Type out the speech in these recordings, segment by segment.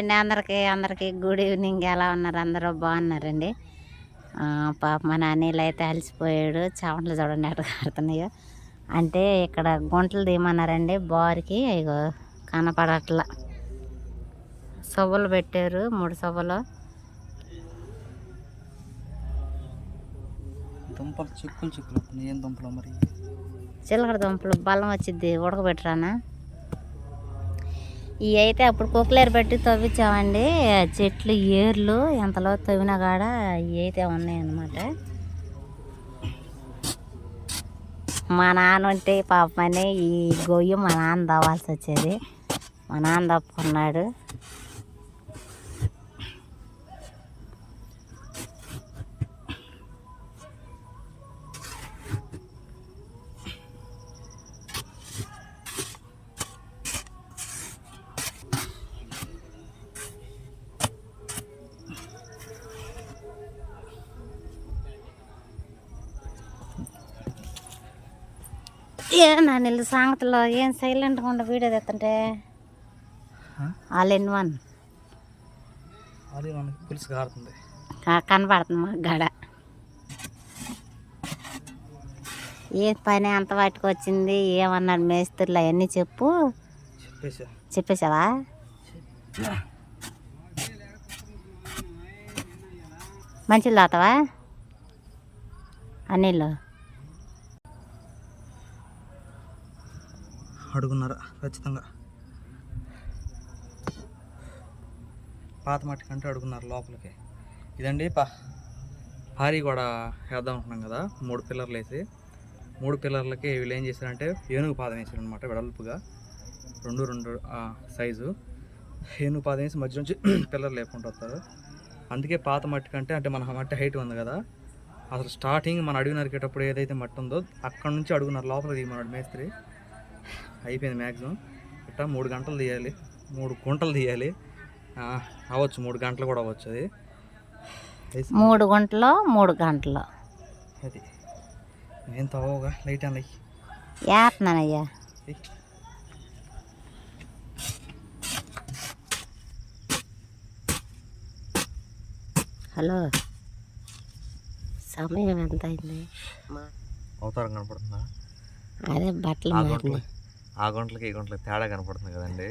అండి. అందరికీ అందరికీ గుడ్ ఈవినింగ్ ఎలా ఉన్నారు? అందరూ బాగున్నారండి? పాప మా నాన్నీళ్ళు అయితే అలసిపోయాడు. చెమటలు చూడండి ఎట్లా కారుతున్నాయో అంటే ఇక్కడ గుంటలు తీయమన్నారండి బారికి. ఇగో కనపడట్లా. సొవ్వలు పెట్టారు మూడు సొవ్వలు. దుంపలు చిక్కులు చిక్కులు. ఏం దుంపలు మరి? చిలకడ దుంపలు. బలం వచ్చింది ఉడకబెట్టరానా? ఇవి అయితే అప్పుడు కుక్కలేరు పెట్టి తవ్వించామండి చెట్లు ఏర్లు ఎంతలో తవ్వినా కాడ ఇవి అయితే ఉన్నాయన్నమాట. మా నాన్న ఉంటే పాపమని ఈ గొయ్యి మా నాన్న తవ్వాల్సి వచ్చేది మా నాన్న తప్పుకున్నాడు. ఏ నా నీళ్ళు సాంగతిలో ఏం సైలెంట్గా ఉండ వీడియో తెస్తుంటే ఆల్ ఇన్ వన్ పులుసు కారుతుంది. కనపడుతుంది మాకు గడ. ఏ పని అంత వాటికి వచ్చింది? ఏమన్నాడు మేస్త్రులు అవన్నీ చెప్పు. చెప్పేసా చెప్పేశావా? మంచిలు తాగుతావా? అన్నీళ్ళు అడుగున్నారా ఖచ్చితంగా. పాత మట్టి కంటే అడుగున్నారు లోపలికి. ఇదండి పా భారీ గోడ వేద్దాం అనుకున్నాం కదా మూడు పిల్లర్లు వేసి. మూడు పిల్లర్లకి వీళ్ళు ఏం చేశారంటే ఏనుగు పాదం వేసారు అనమాట వెడల్పుగా. రెండు రెండు సైజు. ఏనుగు పాదం వేసి మధ్య నుంచి పిల్లర్లు లేకుండా వస్తారు. అందుకే పాత మట్టి కంటే అంటే మన మట్టి హైట్ ఉంది కదా అసలు స్టార్టింగ్ మన అడుగు నరికేటప్పుడు ఏదైతే మట్టి ఉందో అక్కడ నుంచి అడుగున్నారు లోపలికి దిగమన్నాడు మేస్త్రి. అయిపోయింది మ్యాక్సిమం. ఇట్లా మూడు గంటలు తీయాలి. మూడు గుంటలు తీయాలి. అవ్వచ్చు మూడు గంటలు కూడా అవ్వచ్చు అది. మూడు గంటలు మూడు గంటలు. అది. ఏం తవ్వగా లైట్ అని ఏస్తున్నానయ్యా హలో. సమయం ఎంత అయింది అవతారం కనపడుతుందా? అదే బట్టలు. ఆ గంటలకి ఈ గంటలకి తేడా కనపడుతుంది కదండి.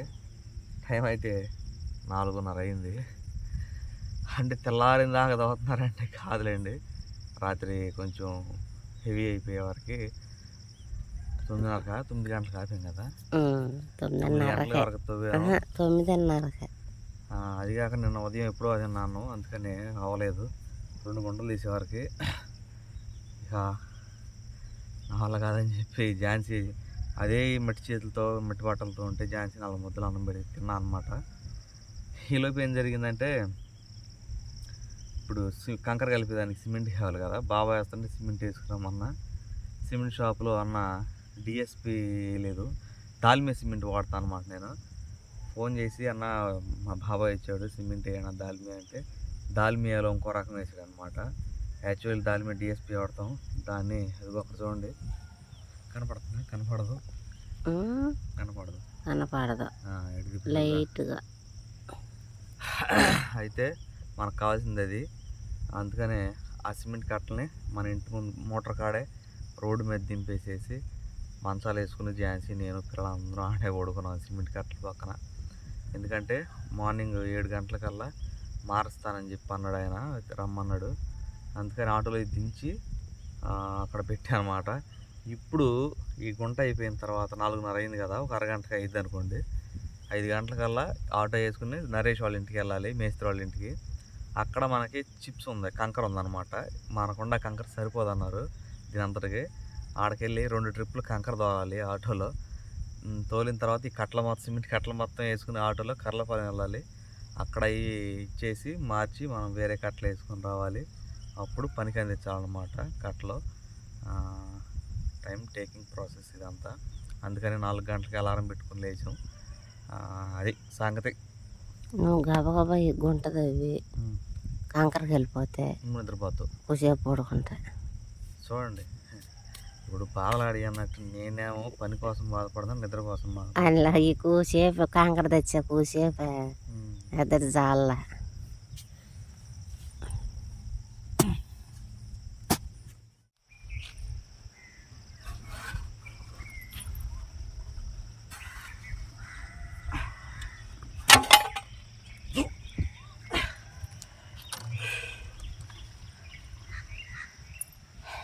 టైం అయితే నాలుగున్నర అయింది. అంటే తెల్లారిన దాకా చదువుతున్నారంటే కాదులేండి. రాత్రి కొంచెం హెవీ అయిపోయే వరకు తొమ్మిదిన్నర తొమ్మిది గంటలకు ఆపాం కదా. ఉమ్, తొమ్మిది గంటల తొమ్మిదిన్నరకే వరకు తవ్వాము ఆహా, తొమ్మిదిన్నరకే. ఆ, అది కాక నిన్న ఉదయం ఎప్పుడో తిన్నాను అందుకని అవ్వలేదు. రెండు గుంటలు తీసేవారికి ఇక నా వల్ల కాదని చెప్పి ఝాన్సీ అదే మట్టి చేతులతో మట్టి బట్టలతో ఉంటే ఝాన్సీ నాలుగు ముద్దలు అన్నం పెట్టి తిన్నా అనమాట ఈలోపు ఏం జరిగిందంటే ఇప్పుడు సి- కంకర కలిపేదానికి సిమెంట్ కావాలి కదా బాబా వేస్తుంటే సిమెంట్ వేసుకురామన్నా. సిమెంట్ షాప్లో అన్న డిఎస్పి లేదు దాల్మే సిమెంట్ వాడతాను అనమాట నేను. ఫోన్ చేసి అన్న మా బాబాయ్ ఇచ్చాడు సిమెంట్ వేయన దాల్మియా అంటే దాల్మియాలో ఇంకో రకం వేసాడు అనమాట యాక్చువల్ దాల్మియా డిఎస్పి వాడతాం దాన్ని అది ఒక చూడండి. కనపడుతుంది. కనపడదు. కనపడదు. కనపడదు? లైట్గా. అయితే మనకు కావాల్సింది అది. అందుకనే ఆ సిమెంట్ కట్టలని మన ఇంటి ముందు మోటార్ కాడే రోడ్డు మీద దింపేసేసి మంచాలు వేసుకుని ఝాన్సీ నేను పిల్లలందరూ ఆడే పడుకున్నాం సిమెంట్ కట్టల పక్కన. ఎందుకంటే మార్నింగ్ ఏడు గంటలకల్లా మారుస్తానని చెప్పి అన్నాడు ఆయన రమ్మన్నాడు. అందుకని ఆటోలో దించి అక్కడ పెట్టానమాట. ఇప్పుడు ఈ గుంట అయిపోయిన తర్వాత నాలుగున్నర అయింది కదా ఒక అరగంటకి అయింది అనుకోండి. ఐదు గంటలకల్లా ఆటో వేసుకుని నరేష్ వాళ్ళ ఇంటికి వెళ్ళాలి మేస్త్రి వాళ్ళ ఇంటికి. అక్కడ మనకి చిప్స్ ఉంది కంకర ఉందన్నమాట. మనకుండా కంకర సరిపోదన్నారు దీని అంతటికి ఆడకెళ్ళి రెండు ట్రిప్పులు కంకర తోలాలి ఆటోలో. తోలిన తర్వాత ఈ కట్ల మొత్తం సిమెంట్ కట్ల మొత్తం వేసుకుని ఆటోలో కర్లపాలెం వెళ్ళాలి. అక్కడ అవి ఇచ్చేసి మార్చి మనం వేరే కట్టలు వేసుకొని రావాలి. అప్పుడు పనికి అందించాలన్నమాట కట్టలో. టైం టేకింగ్ ప్రాసెస్ ఇదంతా. అందుకని నాలుగు గంటలకి అలారం పెట్టుకుని లేచాం. అది సంగతి. నువ్వు గబగబా గుంట తవ్వి కంకరకి వెళ్ళిపోతే నిద్రపోతావు. కూసేపు పడుకుంటా. చూడండి. ఇప్పుడు బాధలాడి అన్నట్టు నేనేమో పని కోసం బాధపడతాను నిద్ర కోసం బాధ అందులో ఈ కూసేపు కంకర తెచ్చా కూసేపు ఎదురు జాల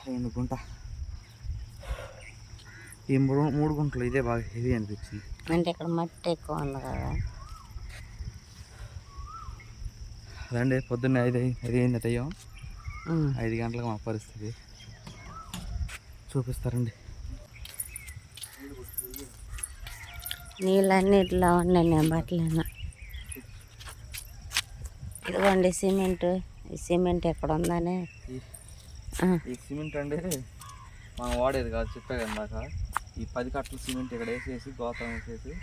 రెండు గుంట. ఈ మూడు మూడు గుంటలు ఇదే బాగా హెవీ అనిపించింది. అంటే ఇక్కడ మట్టి ఎక్కువ ఉంది కదా. అదండి పొద్దున్నే ఐదు ఐదు అయింది అయ్యాం. ఐదు గంటలకు మా పరిస్థితి. చూపిస్తారండి. నీళ్ళన్నీ ఇట్లా ఉన్నాయి నేను బట్టలేను ఇదిగోండి సిమెంట్. ఈ సిమెంట్ ఎక్కడ ఉందని ఈ- సిమెంట్ అండి మనం వాడేది కాదు చెప్పా కదా ఈ పది కట్టలు సిమెంట్ ఇక్కడ వేసేసి గోతం వేసేసి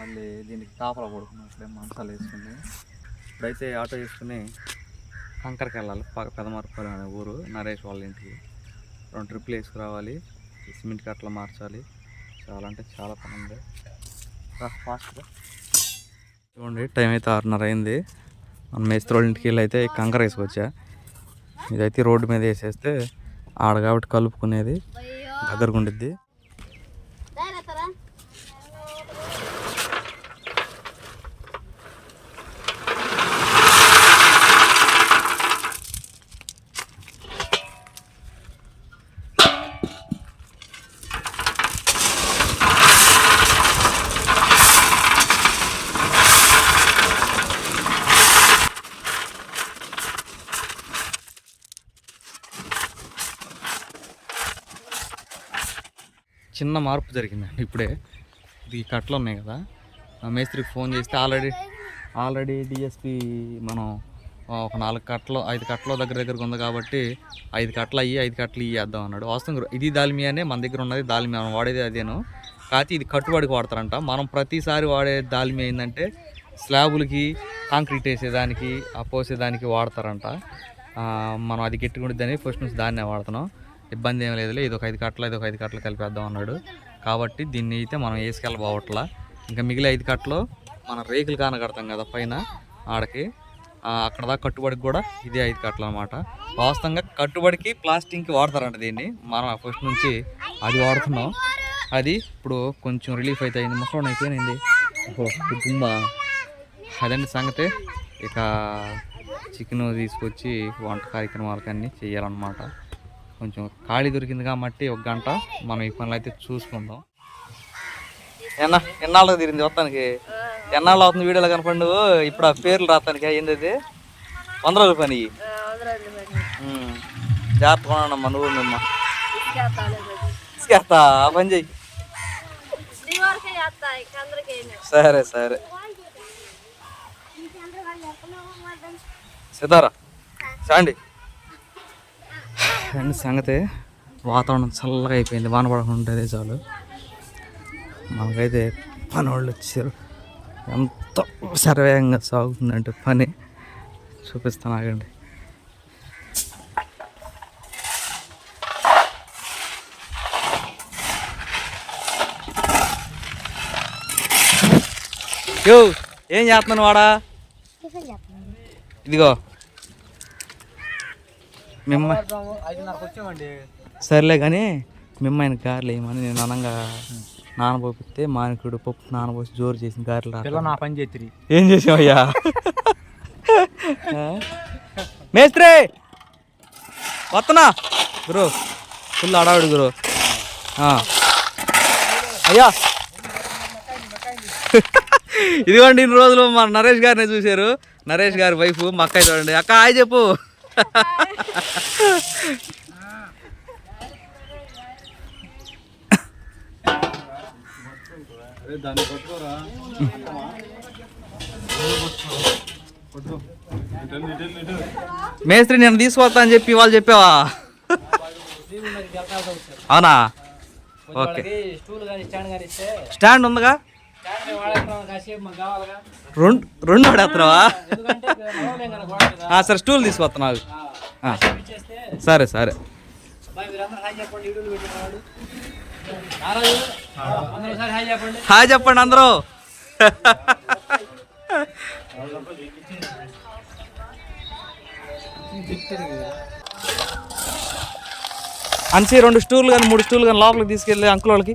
మళ్ళీ దీనికి కాపలా పడుకున్నట్లే మంచాలు వేసుకుని. ఇప్పుడైతే ఆటో వేసుకుని కంకరకి వెళ్ళాలి. పక్క పెదమరపల్లి అనే ఊరు నరేష్ వాళ్ళ ఇంటికి. రెండు ట్రిప్లు వేసుకురావాలి. ఈ సిమెంట్ కట్టలు మార్చాలి. చాలా అంటే చాలా పని ఉంది. ఫాస్ట్గా చూడండి టైం అయితే ఆరున్నర అయింది. మన మేస్త్రి వాళ్ళ ఇంటికి వెళ్ళి అయితే కంకర వేసుకొచ్చా. ఇదైతే రోడ్డు మీద వేసేస్తే ఆడ కాబట్టి కలుపుకునేది దగ్గరకు ఉండిద్ది చిన్న మార్పు జరిగిందండి ఇప్పుడే. ఇది కట్టలు ఉన్నాయి కదా. ఆ మేస్త్రికి ఫోన్ చేస్తే ఆల్రెడీ ఆల్రెడీ డిఎస్పి మనం ఒక నాలుగు కట్టలు ఐదు కట్టలు దగ్గర దగ్గరకు ఉంది కాబట్టి ఐదు కట్టలు అయ్యి ఐదు కట్టలు వేద్దాం అన్నాడు. వాస్తవం ఇది దాల్మియానే మన దగ్గర ఉన్నది దాల్మియా. మనం వాడేది అదేను. కాకపోతే ఇది కట్టుబడికి వాడతారంట. మనం ప్రతిసారి వాడే దాల్మియా ఏంటంటే స్లాబులకి కాంక్రీట్ వేసేదానికి ఆ పోసేదానికి వాడతారంట. మనం అది గట్టిగుండిద్దని ఫస్ట్ నుంచి దాన్నే వాడుతున్నాం. ఇబ్బంది ఏం లేదులే ఇది ఒక ఐదు కట్టలు ఇది ఒక ఐదు కట్టలు కలిపేద్దాం అన్నాడు. కాబట్టి దీన్ని అయితే మనం వేసుకెళ్ళబోవట్లా ఇంకా మిగిలిన ఐదు కట్టలు మన రేకులు కాన కడతాం కదా పైన ఆడకి. అక్కడ దాకా కట్టుబడికి కూడా ఇదే ఐదు కట్టలు అనమాట వాస్తవంగా కట్టుబడికి ప్లాస్టింగ్కి వాడతారంట దీన్ని. మనం ఫస్ట్ నుంచి అది వాడుతున్నాం. అది ఇప్పుడు కొంచెం రిలీఫ్ అయితే అయింది. ముసలం అయిపోయింది ఓహో అదండి సంగతే. ఇక చికెన్ తీసుకొచ్చి వంట కార్యక్రమాలకన్నీ చేయాలన్నమాట. కొంచెం ఖాళీ దొరికింది కాబట్టి ఒక గంట. మనం ఈ పనులు అయితే చూసుకుందాం. ఎన్న ఎన్నాళ్ళకి తిరిగింది వస్తానికి ఎన్నాళ్ళు అవుతుంది వీడియోలో కనపడి? నువ్వు ఇప్పుడు ఆ పేర్లు రాస్తానికి ఏంది అది వంద రోజుల పని. జాగ్రత్తగా నువ్వు మిమ్మ ఆ పని చెయ్యి సరే సరే. సితారా చాండి. అండ్ సంగతి వాతావరణం చల్లగా అయిపోయింది. వాన పడకుండా ఉంటేదే చాలు. మనకైతే పని వాళ్ళు వచ్చారు. ఎంత సర్వేయంగా సాగుతుందంటే పని. చూపిస్తాను ఆగండి యో ఏం చేస్తున్నాను వాడా? ఇదిగో. మిమ్మ సర్లే కానీ మిమ్మాయిన గారెలు వేయమని నేను అనంగా నానబోపిస్తే మానికుడు పప్పు నానబోసి జోరు చేసిన గారెలు రా నా పని చేతిరి. ఏం చేసావయ్యా? మేస్త్రి! వస్తున్నా! గురు ఫుల్ అడావిడు గురు. అయ్యా! ఇదిగోండి ఇన్ని రోజులు మా నరేష్ గారిని చూశారు. నరేష్ గారి వైఫ్ మా అక్క చూడండి. అక్క హాయ్ చెప్పు. మేస్త్రి నేను తీసుకొస్తా అని చెప్పి వాళ్ళు చెప్పావా? అవునా? ఓకే. స్టాండ్ ఉందిగా? రెండు రెండు సరే స్టూల్ తీసుకొస్తా నాకు ఆ, ఆ, కాసేపు ఇచ్చేస్తే సరే సరే. చెప్పండి అందరూ హాయ్ చెప్పండి. అందరూ. అన్సి రెండు స్టూర్లు కానీ మూడు స్టూర్లు కానీ లోపలికి తీసుకెళ్ళి అంకుల్ వాళ్ళకి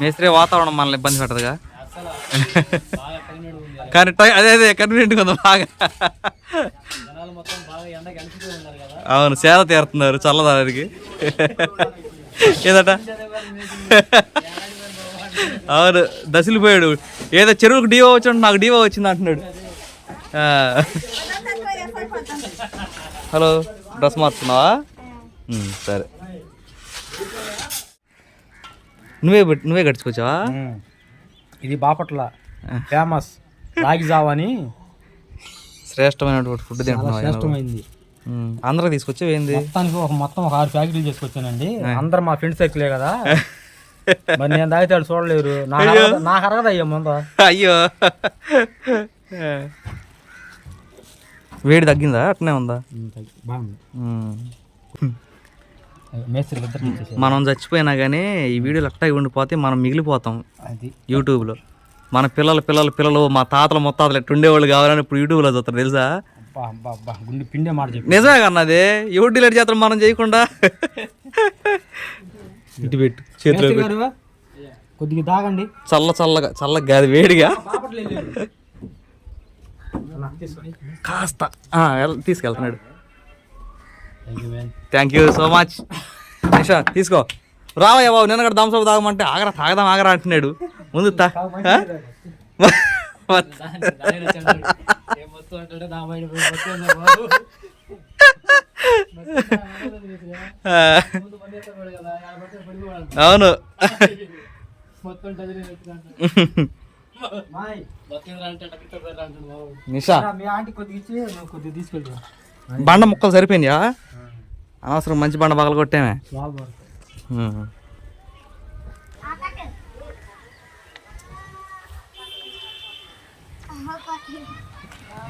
మేస్త్రి వాతావరణం మనల్ని ఇబ్బంది పెట్టదుగా అసలు బాగా కనిమేడు ఉంది కానీ టై అదే అదే కన్వీనియంట్గా ఉంది బాగా. జనాలు మొత్తం బాగా ఎండకి అనిపిస్తూ ఉన్నారు కదా. అవును సేద తీరుతున్నారు చల్లదానికి ఏదట? అవును దశలిపోయాడు ఏదో చెరువుకు డీవో వచ్చినట్టు నాకు డీవో వచ్చింది అంటున్నాడు. హలో డ్రెస్ మార్చుకున్నావా? సరే. నువ్వే నువ్వే కట్టుకొచ్చావా ఇది బాపట్ల. ఫేమస్. రాగి జావ అని. శ్రేష్టమైనటువంటి ఫుడ్ తింటున్నావా శ్రేష్టమైంది. ఉమ్, అందరికి తీసుకొచ్చావు ఏంది? మొత్తానికి ఒక మొత్తం ఒక ఆరు ఫ్యాక్టరీలు చేసుకొచ్చానండి అందరు మా ఫ్రెండ్స్ సర్కిలే కదా. మరి నేను తాగితే చూడలేరు. నాకు అరగదు అయ్యా ముందు. అయ్యో. వేడి తగ్గిందా? అట్నే ఉందా? బాగుంది. మనం చచ్చిపోయినా కానీ ఈ వీడియోలు అట్టాగి ఉండిపోతే మనం మిగిలిపోతాం అది. యూట్యూబ్లో. మన పిల్లల పిల్లల పిల్లలు మా తాతల ముత్తాతలు ఎట్టు ఉండేవాళ్ళు కావాలని ఇప్పుడు యూట్యూబ్లో చూస్తారు తెలుసా? గుండె పిండే మాట నిజమే కన్నా అది. ఎవరు డిలీట్ చేస్తాం మనం చేయకుండా? ఇటు పెట్టు. చేతిలో కొద్దిగా తాగండి. చల్ల చల్లగా చల్లగా కాదు వేడిగా. కాస్త. తీసుకెళ్తున్నాడు. Thank you so much Nisha తీసుకో. రావయ్య బాబు నిన్న కూడా దంసపు తాగమంటే ఆగరా తాగదాం ఆగరా అంటున్నాడు. ముందు తా. అవును. నిషా. మీ ఆంటీ కొద్దిగా ఇచ్చి నువ్వు కొద్దిగా తీసుకెళ్ళి బండ ముక్కలు సరిపోయినాయా? అనవసరం మంచి బండ పగల కొట్టామే.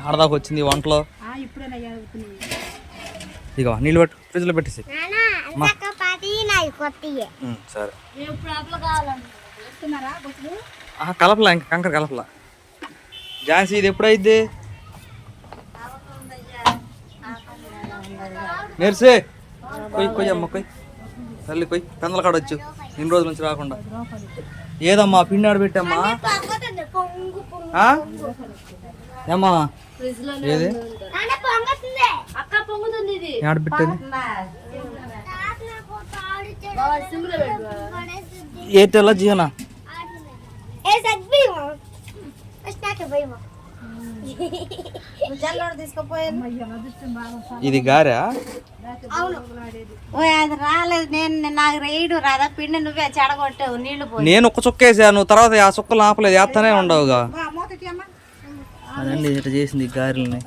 ఆడదాకా వచ్చింది వంటలో. ఇగో నీళ్ళు పెట్టు ఫ్రిడ్జ్లో పెట్టేసి సరే. ఆహా, కలపలా ఇంకా కంకర కలపలా. ఝాన్సీ ఇది ఎప్పుడైద్ది? నేర్సే. కొయ్ కొయ్ అమ్మ కొయ్. తల్లి కొయ్. పెందల కాడొచ్చు ఇన్ని రోజుల నుంచి రాకుండా. ఏదమ్మా పిండి ఆడ పెట్టమ్మా? ఆ? ఏమ్మా? ఏది? అక్క పొంగుతుంది ఇది ఆడ పెట్టేది? సిమ్లో పెట్టు ఎయిర్టెల్ జియోనా ఇది గారా? ఓ అది రాలేదు. నేను నాకు రేయడు రాదా? పిండి నువ్వే చెడగొట్టావు నీళ్ళు పోయి. నేను ఒక్క చుక్క వేసాను తర్వాత ఆ చుక్కలు ఆపలేదు వేస్తానే ఉండవుగా. అదండి ఇట్లా చేసింది ఈ గారెల్ని.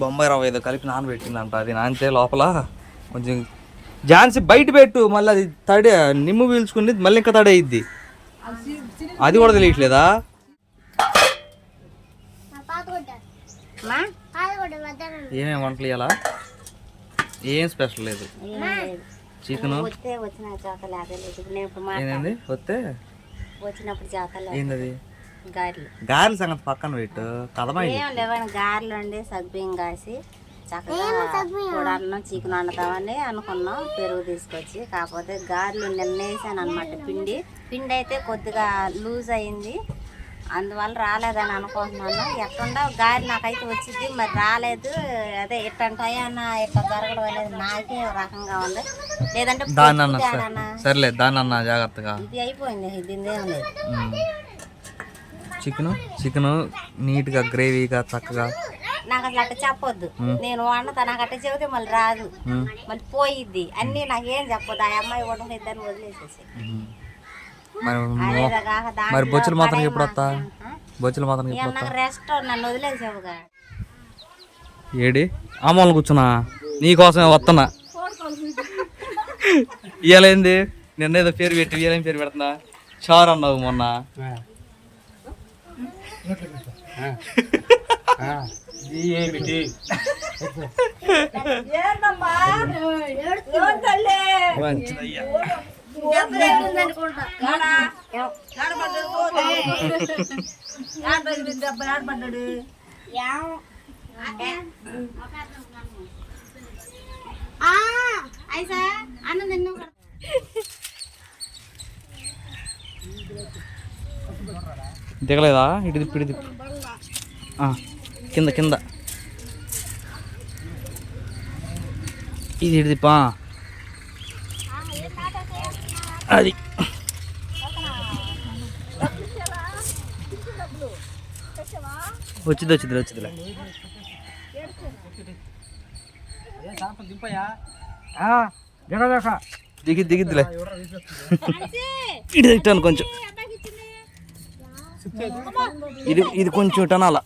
బొంబాయి రవ్వ ఏదో కలిపి నానబెట్టిందంట అది నానితే లోపల కొంచెం ఝాన్సీ బయట పెట్టు మళ్ళీ అది తడి నిమ్ము పీల్చుకుని మళ్ళీ ఇంకా తడి అయ్యిద్ది అది కూడా తెలియట్లేదా మా? ఏమేమి వంటలు ఇలా ఏం స్పెషల్ లేదు. చికెన్? ఏంటండి వస్తే? వచ్చినప్పుడు ఏంటది గారెలు. గారెల సంగతి పక్కన పెట్టు. లేవని గారెలు వండి సగ్బియ్యం కాసి చక్కగా చికెన్ వండుతామని అనుకున్నాం పెరుగు తీసుకొచ్చి. కాకపోతే గారెలు నిన్న వేసాను అనమాట పిండి పిండి అయితే కొద్దిగా లూజ్ అయింది. అందువల్ల రాలేదని అనుకుంటున్నాను. ఎట్టుండా గారి నాకైతే వచ్చింది మరి రాలేదు. అదే ఇట్టంటాయి అన్న ఇట్లా జరగడం అనేది నాకే రకంగా ఉంది. లేదంటే? సర్లే దాన్ని అన్న జాగ్రత్తగా. ఇది అయిపోయింది ఏం లేదు. చికెన్ చికెన్ నీట్గా గ్రేవీగా చక్కగా. నాకు అసలు అట్ట చెప్పొద్దు. నేను వండుతా నాకు అట్ట చెబితే మళ్ళీ రాదు. మళ్ళీ పోయిద్ది. అన్నీ నాకేం చెప్పొద్దు. ఆ అమ్మాయి వండుకుందని వదిలేసేసి. మరి మరి బొచ్చులు మాత్రం. ఎప్పుడు వస్తా? బొచ్చులు మాత్రం ఎప్పుడు వస్తా నాకు రెస్ట్ నన్ను వదిలేసావుగా. ఏడి? అమ్మలు కూర్చున్నా. నీకోసమే వస్తున్నా. ఇయ్యాలేంది. నిన్న ఏదో పేరు పెట్టి ఇయ్యాలేం పేరు పెడుతున్నా. చారు అన్నావు మొన్న. మంచిదయ్యా. అయిసా అన్న నిన్ను దిగలేదా ఇటు తిప్పి ఇటు తిప్పి ఆ, కింద కింద ఇది ఇటు తిప్పా అది. వచ్చింది వచ్చింది వచ్చిందిలే. దిగదాక దిగి దిగిద్దిలే. తిట్టాను కొంచెం. ఇది ఇది కొంచెం ఇటనాల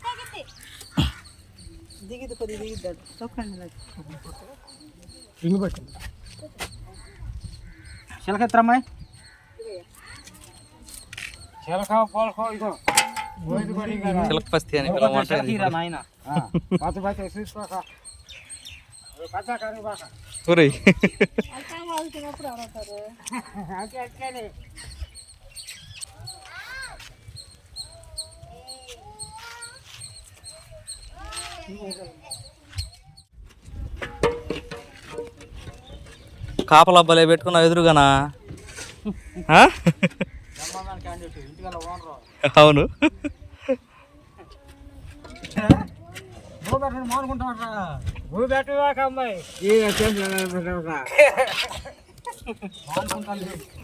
రింగు పెట్టు చిలకెత్తరమ్మాయి చిలక పోలకో ఇగో చిలక పస్తి అని పిల్లమాట చిలకీరా నాయన కాపలా భలే పెట్టుకున్నావు ఎదురుగానా? అవును.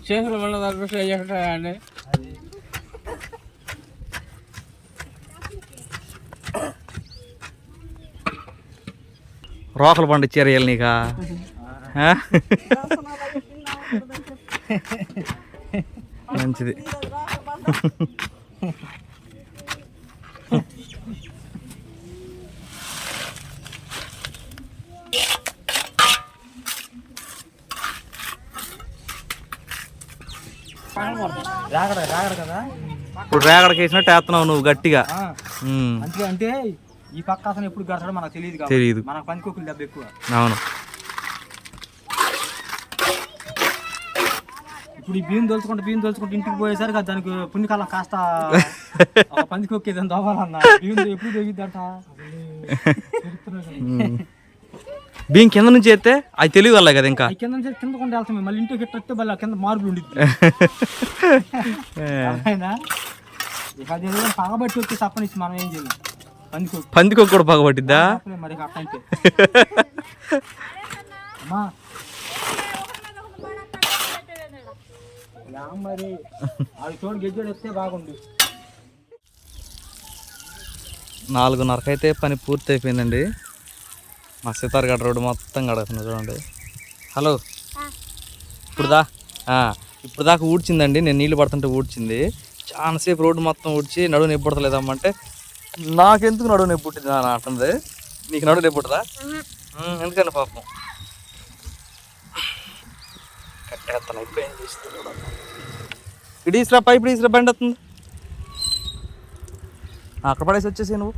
చేతులు మళ్ళీ రోకలు పండు చీరయ్యాలి నీకా? మంచిది. రాగడ రాగడ కదా ఇప్పుడు రేగడకి వేసినట్టు వేస్తున్నావు నువ్వు గట్టిగా. అంటే ఈ పక్క అతను ఎప్పుడు గడతాడో మనకు తెలియదు తెలీదు మనకు పందికొక్కులు దెబ్బ ఎక్కువ. అవును. ఇప్పుడు ఈ బియ్యం దోచుకుంటే బియ్యం దోచుకుంటే ఇంటికి పోయేసరికి దానికి పుణ్యకాలం కాస్త పందికొక్కి ఏదైనా దోవాలన్న. బియ్యం ఎప్పుడు దొరికిద్దంట. బియ్యం కింద నుంచి ఎత్తే అది తెలివి వల్ల కదా ఇంకా. కింద నుంచి కింద కొండ వెళ్తాం మళ్ళీ ఇంటికి గిట్ట వస్తే మళ్ళీ కింద మార్పులు ఉండిద్ది. ఇక అది పగబట్టి వచ్చి తప్పనిచ్చి మనం ఏం చేయాలి. పందికొక్కి. పందికొక్క కూడా పగబట్టిద్దా మరి అట్ట అంటే. అమ్మా మరి ఆడి చోటు గెజ్జోడు వస్తే బాగుండు. నాలుగున్నరకైతే పని పూర్తి అయిపోయిందండి మా సితార్గడ్ రోడ్డు మొత్తం గడుగుతుంది చూడండి. హలో. ఇప్పుడు దా ఆ, ఇప్పుడు దాకా ఊడ్చిందండి. నేను నీళ్ళు పడుతుంటే ఊడ్చింది. చాలాసేపు రోడ్డు మొత్తం ఊడ్చి నడువు నొప్పి పుడతలేదమ్మంటే నాకెందుకు నడువు నొప్పి పుట్టింది అని అంటుంది. నీకు నడువు నొప్పి పుట్టదా? ఉమ్, ఎందుకని పాపం? కట్టేస్తాను ఇప్పుడు ఏం ఇటు తీసురా పైపు తీసురా బండి వస్తుంది. అక్కడ పడేసి వచ్చేసి నువ్వు.